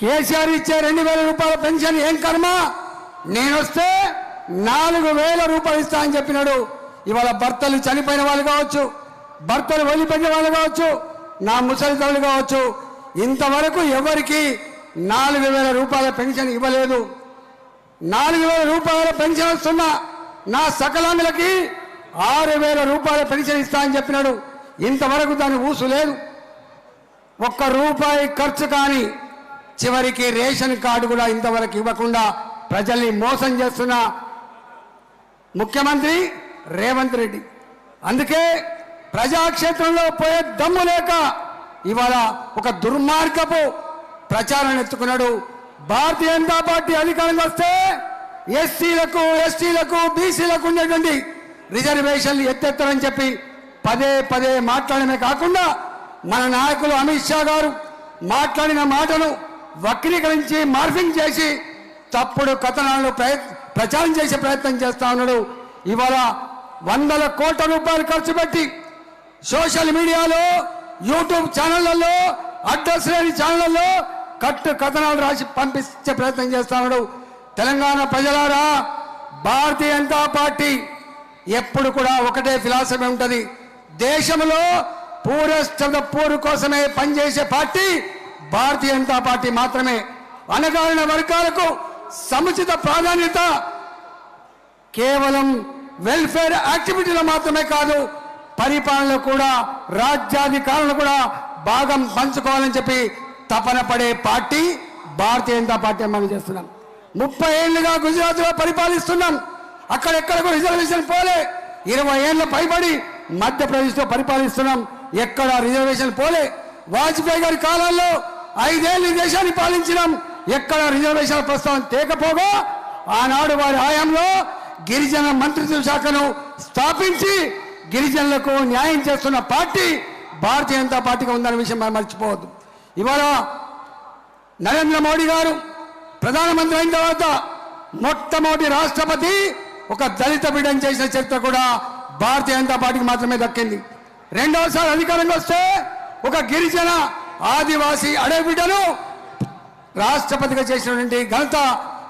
కేసీఆర్ ఇచ్చే రెండు వేల రూపాయల పెన్షన్ ఏం కర్మ? నేనొస్తే నాలుగు వేల రూపాయలు ఇస్తా అని చెప్పినాడు. ఇవాళ భర్తలు చనిపోయిన వాళ్ళు కావచ్చు భర్తలు వదిలిపెట్టిన వాళ్ళు కావచ్చు నా ముసలి కావచ్చు ఇంతవరకు ఎవరికి నాలుగు వేల రూపాయల పెన్షన్ ఇవ్వలేదు. నాలుగు వేల రూపాయల పెన్షన్ వస్తున్న నా సకలాంగులకి ఆరు వేల రూపాయల పెన్షన్ ఇస్తా అని చెప్పినాడు. ఇంతవరకు దాని ఊసు లేదు. ఒక్క రూపాయి ఖర్చు కానీ చివరికి రేషన్ కార్డు కూడా ఇంతవరకు ఇవ్వకుండా ప్రజల్ని మోసం చేస్తున్న ముఖ్యమంత్రి రేవంత్ రెడ్డి. అందుకే ప్రజాక్షేత్రంలో పోయే దమ్ము లేక ఇవాళ ఒక దుర్మార్గపు ప్రచారాన్ని ఎత్తుకున్నాడు. భారతీయ జనతా పార్టీ అధికారంగా వస్తే ఎస్సీలకు ఎస్టీలకు బీసీలకు ఉండేటువంటి రిజర్వేషన్లు ఎత్తెత్తరని చెప్పి పదే పదే మాట్లాడమే కాకుండా మన నాయకులు అమిత్ షా గారు మాట్లాడిన మాటను వక్రీకరించి మార్ఫింగ్ చేసి తప్పుడు కథనాలను ప్రచారం చేసే ప్రయత్నం చేస్తా ఉన్నాడు. ఇవాళ వందల కోట్ల రూపాయలు ఖర్చు పెట్టి సోషల్ మీడియాలో యూట్యూబ్ ఛానళ్ళలో అడ్రస్ లేని ఛానళ్ళలో కట్టు కథనాలు రాసి పంపించే ప్రయత్నం చేస్తా ఉన్నాడు. తెలంగాణ ప్రజలారా భారతీయ జనతా పార్టీ ఎప్పుడు కూడా ఒకటే ఫిలాసఫీ ఉంటుంది. దేశంలో పూరెస్ట్ ఆఫ్ పూర్ కోసమే పనిచేసే పార్టీ భారతీయ జనతా పార్టీ మాత్రమే అనగారిన వర్గాలకు సముచిత ప్రాధాన్యత కేవలం వెల్ఫేర్ యాక్టివిటీలో మాత్రమే కాదు పరిపాలనలో కూడా రాజ్యాధికారులు కూడా భాగం పంచుకోవాలని చెప్పి తపన పడే పార్టీ భారతీయ జనతా పార్టీ మనం చేస్తున్నాం. ముప్పై ఏళ్ళుగా గుజరాత్లో పరిపాలిస్తున్నాం. అక్కడెక్కడ కూడా రిజర్వేషన్ పోలే. ఇరవై ఏళ్ళ పైబడి మధ్యప్రదేశ్లో పరిపాలిస్తున్నాం. ఎక్కడ రిజర్వేషన్ పోలే. వాజ్పేయి గారి కాలంలో ఐదేళ్ళు ఈ దేశాన్ని పాలించినాం. ఎక్కడ రిజర్వేషన్ ప్రస్తావన తేకపోగా ఆనాడు వారి హయాంలో గిరిజన మంత్రిత్వ శాఖను స్థాపించి గిరిజనులకు న్యాయం చేస్తున్న పార్టీ భారతీయ జనతా పార్టీగా ఉందన్న విషయం మనం మర్చిపోవద్దు. ఇవాళ నరేంద్ర మోడీ గారు ప్రధానమంత్రి అయిన తర్వాత మొట్టమొదటి రాష్ట్రపతి ఒక దళిత బిడ్డను చేసిన చరిత్ర కూడా భారతీయ జనతా పార్టీకి మాత్రమే దక్కింది. రెండవసారి అధికారంగా వస్తే ఒక గిరిజన ఆదివాసీ అడవి రాష్ట్రపతిగా చేసినటువంటి ఘనత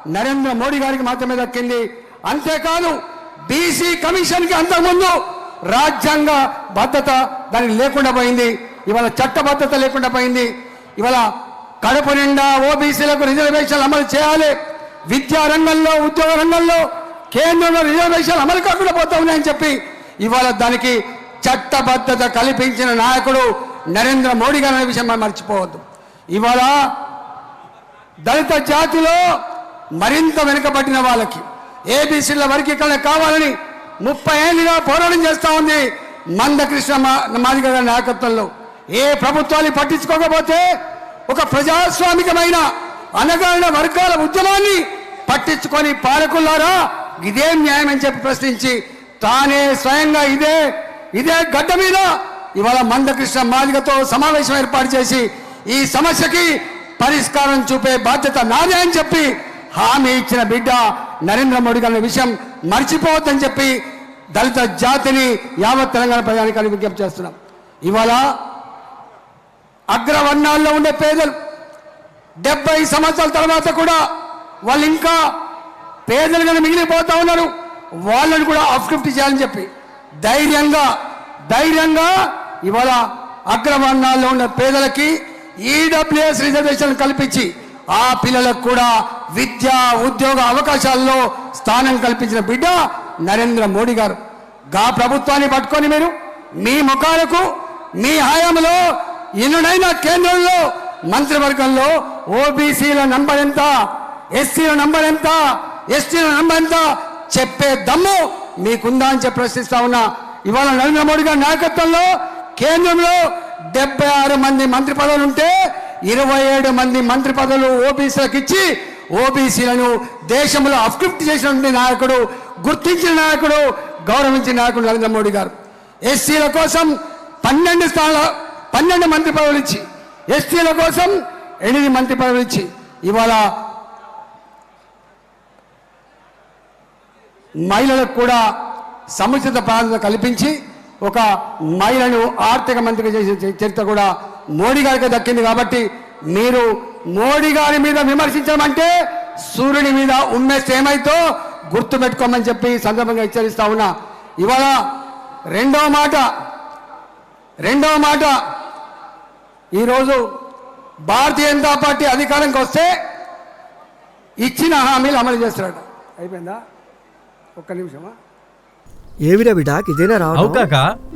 నరేంద్ర మోడీ గారికి మాత్రమే దక్కింది. అంతేకాదు బీసీ కమిషన్కి అంతకుముందు రాజ్యాంగ భద్రత దానికి లేకుండా పోయింది. ఇవాళ చట్టబద్ధత లేకుండా పోయింది. ఇవాళ కడుపు నిండా ఓబీసీలకు రిజర్వేషన్లు అమలు చేయాలి. విద్యా రంగంలో ఉద్యోగ రంగంలో కేంద్రంలో రిజర్వేషన్లు అమలు కాకుండా పోతా ఉన్నాయని చెప్పి ఇవాళ దానికి చట్టబద్ధత కల్పించిన నాయకుడు నరేంద్ర మోడీ గారు అనే విషయం మనం మర్చిపోవద్దు. ఇవాళ దళిత జాతిలో మరింత వెనుకబడిన వాళ్ళకి ఏబీసీల వర్గీకరణ కావాలని ముప్పై ఏళ్ళుగా పోరాటం చేస్తూ ఉంది మందకృష్ణ మా- మాదిగ గారి నాయకత్వంలో. ఏ ప్రభుత్వాన్ని పట్టించుకోకపోతే ఒక ప్రజాస్వామికమైన అనగారిన వర్గాల ఉద్యమాన్ని పట్టించుకొని పాలకులారా ఇదేం న్యాయం అని చెప్పి ప్రశ్నించి తానే స్వయంగా ఇదే ఇదే గడ్డ మీద ఇవాళ మందకృష్ణ మాదిగతో సమావేశం ఏర్పాటు చేసి ఈ సమస్యకి పరిష్కారం చూపే బాధ్యత నాదే అని చెప్పి హామీ ఇచ్చిన బిడ్డ నరేంద్ర మోడీ గారి విషయం మర్చిపోవద్దని చెప్పి దళిత జాతిని యావత్ తెలంగాణ ప్రజానికానికి విజ్ఞప్తి చేస్తున్నాం. ఇవాళ అగ్రవర్ణాల్లో ఉండే పేదలు డెబ్బై సంవత్సరాల తర్వాత కూడా వాళ్ళు ఇంకా పేదలుగానే మిగిలిపోతా ఉన్నారు. వాళ్ళని కూడా అప్లిఫ్ట్ చేయాలని చెప్పి ధైర్యంగా ధైర్యంగా ఇవాళ అగ్రవర్ణాల్లో ఉన్న పేదలకి ఈడబ్ల్యూఎస్ రిజర్వేషన్ కల్పించి ఆ పిల్లలకు కూడా విద్య ఉద్యోగ అవకాశాల్లో స్థానం కల్పించిన బిడ్డ నరేంద్ర మోడీ గారు. గా ప్రభుత్వాన్ని పట్టుకొని మీరు మీ ముఖాలకు మీ హయాంలో ఎన్నుడైనా కేంద్రంలో మంత్రివర్గంలో ఓబీసీల నంబర్ ఎంత ఎస్సీల నంబర్ ఎంత ఎస్టీల నంబర్ ఎంత చెప్పే దమ్ము మీకుందా అని చెప్పి ప్రశ్నిస్తా ఉన్నా. ఇవాళ నరేంద్ర మోడీ గారి నాయకత్వంలో కేంద్రంలో డెబ్బై ఆరు మంది మంత్రి పదవులు ఉంటే ఇరవై ఏడు మంది మంత్రి పదవులు ఓబీసీలకు ఇచ్చి ఓబీసీలను దేశంలో అప్లిఫ్ట్ చేసినటువంటి నాయకుడు గుర్తించిన నాయకుడు గౌరవించిన నాయకుడు నరేంద్ర మోడీ గారు. ఎస్సీల కోసం పన్నెండు స్థానాల పన్నెండు మంత్రి పదవులు ఇచ్చి ఎస్టీల కోసం ఎనిమిది మంత్రి పదవులు ఇచ్చి ఇవాళ మహిళలకు కూడా సముచిత ప్రాధాన్యత కల్పించి ఒక మహిళను ఆర్థిక మంత్రిగా చేసిన చరిత్ర కూడా మోడీ గారికి దక్కింది కాబట్టి మీరు మోడీ గారి మీద విమర్శించమంటే సూర్యుని మీద ఉమ్మేస్తే ఏమైతో గుర్తు పెట్టుకోమని చెప్పి సందర్భంగా హెచ్చరిస్తా ఉన్నా. ఇవాళ రెండవ మాట రెండవ మాట. ఈరోజు భారతీయ జనతా పార్టీ అధికారంకి వస్తే ఇచ్చిన హామీలు అమలు చేస్తున్నాడు. అయిపోయిందా? ఒక్క నిమిషమా? ఏమిరా బిడాక్ ఇదేనా రావడం కాక.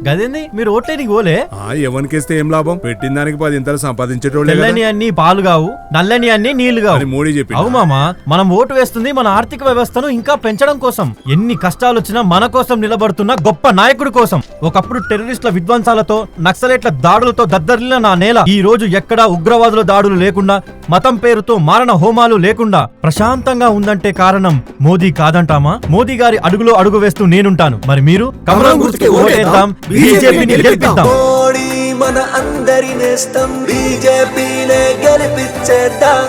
గదేంది? మీరు ఓట్లేనికి పోలే. ఆ ఎవరికేస్తే ఏం లాభం? పెట్టిన దానికి పది ఇంతలు సంపాదించేటోళ్ళే కదా. తెల్లని అన్ని పాలు కావు నల్లని అన్ని నీళ్ళు అని కావు మోడీ చెప్పిండా? అవు మామ. మనం ఓటు వేస్తుంది మన ఆర్థిక వ్యవస్థను ఇంకా పెంచడం కోసం. ఎన్ని కష్టాలు వచ్చినా మన కోసం నిలబడుతున్న గొప్ప నాయకుడి కోసం. ఒకప్పుడు టెర్రరిస్టుల విధ్వంసాలతో నక్సలైట్ల దాడులతో దద్దరిల్లిన నా నేల. ఈ రోజు ఎక్కడా ఉగ్రవాదుల దాడులు లేకుండా మతం పేరుతో మారణ హోమాలు లేకుండా ప్రశాంతంగా ఉందంటే కారణం మోదీ కాదంటామా? మోదీ గారి అడుగులో అడుగు వేస్తూ నేనుంటాను. మరి మీరు కమలం గుర్తుకి ఓటేద్దాం బీజేపీని గెలిపిద్దాం. మన అందరి నేస్తం బీజేపీనే గెలిపించేద్దాం